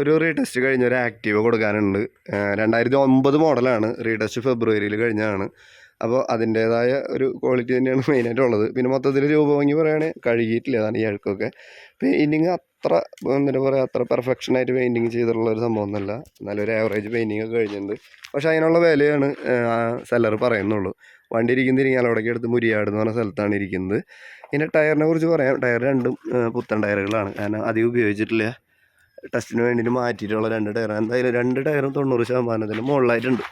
ഒരു റീടെസ്റ്റ് കഴിഞ്ഞ ഒരു ആക്റ്റീവ് കൊടുക്കാനുണ്ട്. രണ്ടായിരത്തി ഒമ്പത് മോഡലാണ് റീടെസ്റ്റ് ഫെബ്രുവരിയിൽ കഴിഞ്ഞതാണ്. അപ്പോൾ അതിന്റേതായ ഒരു ക്വാളിറ്റി തന്നെയാണ് മെയിനായിട്ട് ഉള്ളത്. പിന്നെ മൊത്തത്തിൽ രൂപഭംഗി പറയുകയാണെങ്കിൽ കഴുകിയിട്ടില്ല അതാണ് ഈ അഴുക്കൊക്കെ. പെയിന്റിങ് അത്ര എന്താ പറയുക അത്ര പെർഫെക്ഷനായിട്ട് പെയിന്റിങ് ചെയ്തിട്ടുള്ള ഒരു സംഭവം ഒന്നുമല്ല. നല്ലൊരു ആവറേജ് പെയിന്റിങ് ഒക്കെ കഴിഞ്ഞിട്ടുണ്ട്. പക്ഷേ അതിനുള്ള വിലയാണ് സെല്ലർ പറയുന്നുള്ളൂ. വണ്ടി ഇരിക്കുന്ന തിരിഞ്ഞാലോടൊക്കെ എടുത്ത് മുരിയാട് എന്ന് പറഞ്ഞ സ്ഥലത്താണ് ഇരിക്കുന്നത്. പിന്നെ ടയറിനെ കുറിച്ച് പറയാം. ടയർ രണ്ടും പുത്തൻ ടയറുകളാണ്. കാരണം അധികം ഉപയോഗിച്ചിട്ടില്ല. ടെസ്റ്റിന് വേണ്ടിയിട്ട് മാറ്റിയിട്ടുള്ള രണ്ട് ടയർ എന്തായാലും രണ്ട് ടയറും തൊണ്ണൂറ് ശതമാനത്തിന് മുകളിലായിട്ടുണ്ട്.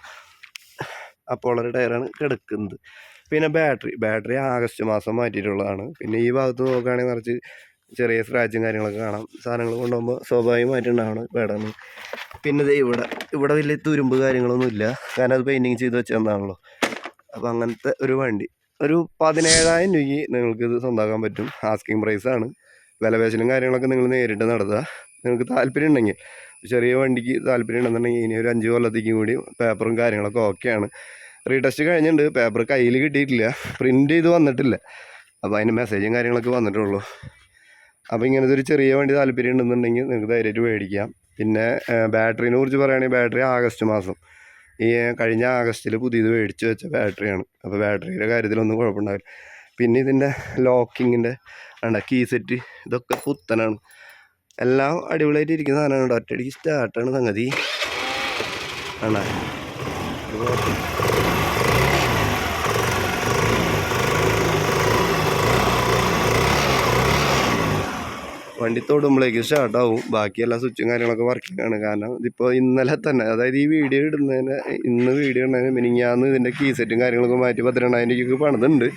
അപ്പോൾ ഉള്ളൊരു ടയറാണ് കിടക്കുന്നത്. പിന്നെ ബാറ്ററി ബാറ്ററി ആഗസ്റ്റ് മാസം മാറ്റിയിട്ടുള്ളതാണ്. പിന്നെ ഈ ഭാഗത്ത് നോക്കുകയാണെങ്കിൽ നിറച്ച് ചെറിയ സ്ക്രാച്ചും കാര്യങ്ങളൊക്കെ കാണാം. സാധനങ്ങൾ കൊണ്ടുപോകുമ്പോൾ സ്വാഭാവികമായിട്ട് മാറ്റിണ്ടാവണം പേടാണ് പിന്നെ ഇത് ഇവിടെ ഇവിടെ വലിയ തുരുമ്പ് കാര്യങ്ങളൊന്നും ഇല്ല. കാരണം അത് പെയിന്റിങ് ചെയ്ത് വെച്ചതാണല്ലോ അപ്പോൾ അങ്ങനത്തെ ഒരു വണ്ടി. ഒരു പതിനേഴായിരം രൂപയ്ക്ക് നിങ്ങൾക്ക് ഇത് സ്വന്തമാക്കാൻ പറ്റും. ആസ്കിങ് പ്രൈസാണ് വിലപേശലും കാര്യങ്ങളൊക്കെ നിങ്ങൾ നേരിട്ട് നടത്തുക. നിങ്ങൾക്ക് താല്പര്യം ഉണ്ടെങ്കിൽ ചെറിയ വണ്ടിക്ക് താല്പര്യം ഉണ്ടെന്നുണ്ടെങ്കിൽ ഇനി ഒരു അഞ്ച് കൊല്ലത്തേക്കും കൂടി പേപ്പറും കാര്യങ്ങളൊക്കെ ഓക്കെയാണ് റീടെസ്റ്റ് കഴിഞ്ഞിട്ടുണ്ട്. പേപ്പർ കയ്യിൽ കിട്ടിയിട്ടില്ല. പ്രിന്റ് ചെയ്ത് വന്നിട്ടില്ല. അപ്പോൾ അതിന് മെസ്സേജും കാര്യങ്ങളൊക്കെ വന്നിട്ടുള്ളൂ. അപ്പോൾ ഇങ്ങനത്തെ ഒരു ചെറിയ വണ്ടി താല്പര്യം ഉണ്ടെന്നുണ്ടെങ്കിൽ നിങ്ങൾക്ക് ധൈര്യമായിട്ട് മേടിക്കാം. പിന്നെ ബാറ്ററിനെ കുറിച്ച് പറയുകയാണെങ്കിൽ ബാറ്ററി ആഗസ്റ്റ് മാസം. ഈ കഴിഞ്ഞ ആഗസ്റ്റിൽ പുതിയത് മേടിച്ച് വെച്ച ബാറ്ററിയാണ്. അപ്പോൾ ബാറ്ററിയുടെ കാര്യത്തിലൊന്നും കുഴപ്പമുണ്ടാവില്ല. പിന്നെ ഇതിന്റെ ലോക്കിങ്ങിന്റെ വേണ്ട കീ സെറ്റ് ഇതൊക്കെ പുത്തനാണ്. എല്ലാം അടിപൊളിയായിട്ട് ഇരിക്കുന്ന സാധനമാണ് കേട്ടോ. ഒറ്റയടിക്ക് സ്റ്റാർട്ടാണ് സംഗതി. ആണോ. വണ്ടി തൊടുമ്പോഴേക്ക് സ്റ്റാർട്ടാവും ബാക്കി എല്ലാ സ്വിച്ചും കാര്യങ്ങളൊക്കെ വർക്കിംഗ് ആണ്. കാരണം ഇതിപ്പോൾ ഇന്നലെ തന്നെ അതായത് ഈ വീഡിയോ ഇടുന്നതിന് ഇന്ന് വീഡിയോ ഇടുന്നതിന് മിനിങ്ങാന്ന് ഇതിന്റെ കീ സെറ്റും കാര്യങ്ങളൊക്കെ മാറ്റി പത്തിരണ്ടായിരം രൂപയ്ക്ക് പണിതുണ്ട്.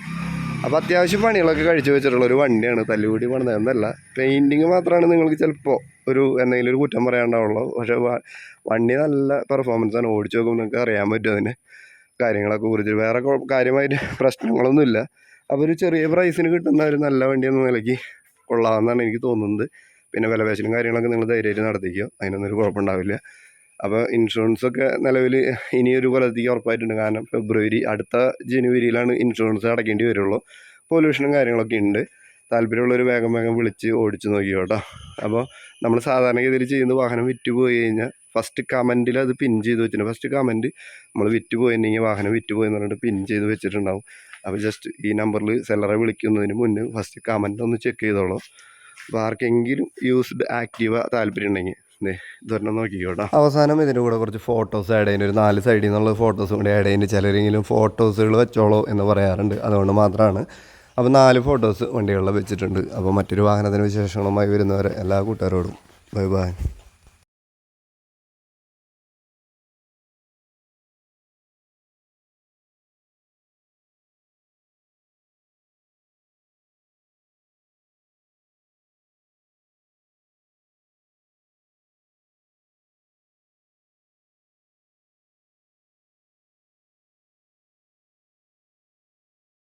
അപ്പോൾ അത്യാവശ്യം പണികളൊക്കെ കഴിച്ചു വെച്ചിട്ടുള്ള ഒരു വണ്ടിയാണ് തല്ലുകൂടി പണിതതെന്നല്ല പെയിന്റിങ് മാത്രമാണ് നിങ്ങൾക്ക് ചിലപ്പോൾ ഒരു എന്തെങ്കിലും ഒരു കുറ്റം പറയാണ്ടാവുള്ളൂ പക്ഷേ വണ്ടി നല്ല പെർഫോമൻസ് ആണ്. ഓടിച്ചു നോക്കുമ്പോൾ നിങ്ങൾക്ക് അറിയാൻ പറ്റും അതിന് കാര്യങ്ങളൊക്കെ കുറിച്ച്. വേറെ കാര്യമായിട്ട് പ്രശ്നങ്ങളൊന്നുമില്ല. അപ്പോൾ ഒരു ചെറിയ പ്രൈസിന് കിട്ടുന്ന ഒരു നല്ല വണ്ടി എന്ന നിലയ്ക്ക് കൊള്ളാമെന്നാണ് എനിക്ക് തോന്നുന്നത്. പിന്നെ വിലപേശലും കാര്യങ്ങളൊക്കെ നിങ്ങൾ ധൈര്യമായിട്ട് നടത്തിക്കുക അതിനൊന്നും ഒരു കുഴപ്പമുണ്ടാവില്ല. അപ്പോൾ ഇൻഷുറൻസ് ഒക്കെ നിലവിൽ ഇനിയൊരു കൊല്ലത്തേക്ക് ഉറപ്പായിട്ടുണ്ട്. കാരണം ഫെബ്രുവരി അടുത്ത ജനുവരിയിലാണ് ഇൻഷുറൻസ് അടയ്ക്കേണ്ടി വരുള്ളൂ. പൊല്യൂഷനും കാര്യങ്ങളൊക്കെ ഉണ്ട്. താല്പര്യമുള്ളവർ വേഗം വേഗം വിളിച്ച് ഓടിച്ച് നോക്കി കേട്ടോ. അപ്പോൾ നമ്മൾ സാധാരണഗതിയിൽ ചെയ്യുന്ന വാഹനം വിറ്റ് പോയി കഴിഞ്ഞാൽ ഫസ്റ്റ് കമന്റിൽ അത് പിൻ ചെയ്ത് വെച്ചിട്ടുണ്ട്. ഫസ്റ്റ് കമന്റ് നമ്മൾ വിറ്റ് പോയിട്ടുണ്ടെങ്കിൽ വാഹനം വിറ്റ് പോയി എന്ന് പറഞ്ഞിട്ട് പിൻ ചെയ്ത് വെച്ചിട്ടുണ്ടാവും. അപ്പോൾ ജസ്റ്റ് ഈ നമ്പറിൽ സെല്ലറെ വിളിക്കുന്നതിന് മുന്നേ ഫസ്റ്റ് കമന്റ് ഒന്ന് ചെക്ക് ചെയ്തോളൂ. അപ്പോൾ ആർക്കെങ്കിലും യൂസ്ഡ് ആക്റ്റീവ താല്പര്യം ഉണ്ടെങ്കിൽ അവസാനം ഇതിന്റെ കൂടെ കുറച്ച് ഫോട്ടോസ് ആഡ് ചെയ്യുന്ന ഒരു നാല് സൈഡിൽ നിന്നുള്ള ഫോട്ടോസും കൂടി ആഡ് ചെയ്യുന്നുണ്ട് ചിലരെങ്കിലും ഫോട്ടോസുകൾ വെച്ചോളൂ എന്ന് പറയാറുണ്ട്. അതുകൊണ്ട് മാത്രമാണ്. അപ്പോൾ നാല് ഫോട്ടോസ് വണ്ടികളിൽ വെച്ചിട്ടുണ്ട്. അപ്പോൾ മറ്റൊരു വാഹനത്തിന് വിശേഷങ്ങളുമായി വരുന്നവരെ എല്ലാ കൂട്ടുകാരോടും. Bye bye.